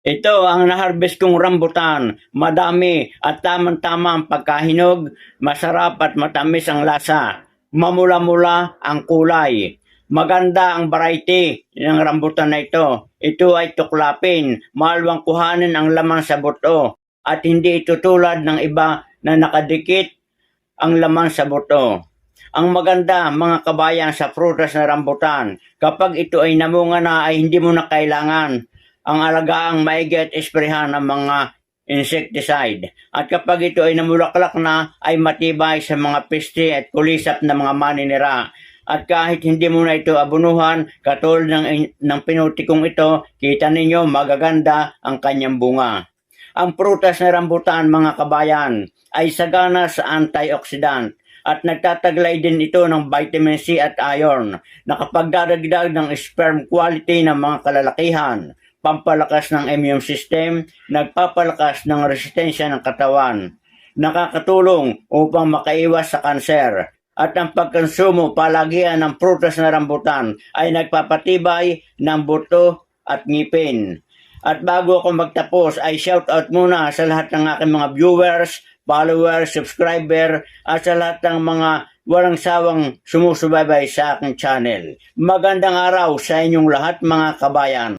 Ito ang naharvest kong rambutan. Madami at tamang-tama ang pagkahinog. Masarap at matamis ang lasa. Mamula-mula ang kulay. Maganda ang variety ng rambutan na ito. Ito ay tuklapin. Malwang kuhanin ang laman sa buto. At hindi ito tulad ng iba na nakadikit ang laman sa buto. Ang maganda mga kabayan sa prutas na rambutan, kapag ito ay namunga na ay hindi mo na kailangan ang alagaang maigi at esprehan ng mga insecticide. At kapag ito ay namulaklak na ay matibay sa mga peste at kulisap na mga maninira. At kahit hindi mo na ito abunuhan, katulad ng, ng pinuti kong ito, kita ninyo magaganda ang kanyang bunga. Ang prutas na rambutan mga kabayan ay sagana sa antioxidant at nagtataglay din ito ng vitamin C at iron na kapag dadagdag ng sperm quality ng mga kalalakihan, pampalakas ng immune system, nagpapalakas ng resistensya ng katawan, nakakatulong upang makaiwas sa kanser, at ang pagkonsumo palagian ng prutas na rambutan ay nagpapatibay ng buto at ngipin. At bago ako magtapos ay shoutout muna sa lahat ng aking mga viewers, followers, subscriber at sa lahat ng mga walang sawang sumusubaybay sa aking channel. Magandang araw sa inyong lahat mga kabayan.